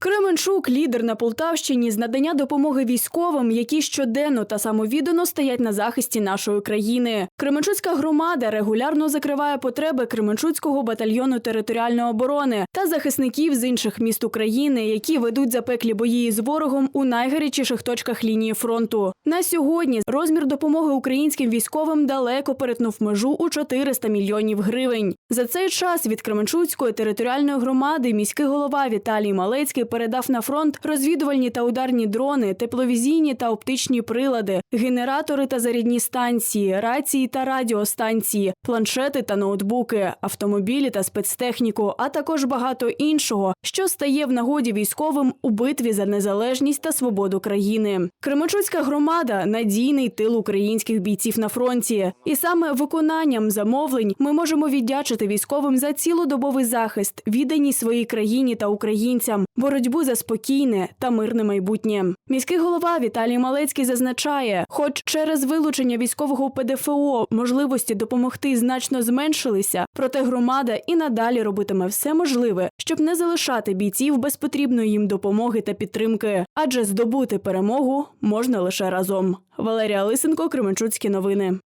Кременчук лідер на Полтавщині з надання допомоги військовим, які щоденно та самовіддано стоять на захисті нашої країни. Кременчуцька громада регулярно закриває потреби Кременчуцького батальйону територіальної оборони та захисників з інших міст України, які ведуть запеклі бої з ворогом у найгарячіших точках лінії фронту. На сьогодні розмір допомоги українським військовим далеко перетнув межу у 400 мільйонів гривень. За цей час від Кременчуцької територіальної громади міський голова Віталій Малецький передав на фронт розвідувальні та ударні дрони, тепловізійні та оптичні прилади, генератори та зарядні станції, рації та радіостанції, планшети та ноутбуки, автомобілі та спецтехніку, а також багато іншого, що стає в нагоді військовим у битві за незалежність та свободу країни. Кременчуцька громада надійний тил українських бійців на фронті, і саме виконанням замовлень ми можемо віддячити військовим за цілодобовий захист, відданість своїй країні та українцям, боротьбу за спокійне та мирне майбутнє. Міський голова Віталій Малецький зазначає, хоч через вилучення військового ПДФО можливості допомогти значно зменшилися, проте громада і надалі робитиме все можливе, щоб не залишати бійців без потрібної їм допомоги та підтримки, адже здобути перемогу можна лише разом. Валерія Лисенко, Кременчуцькі новини.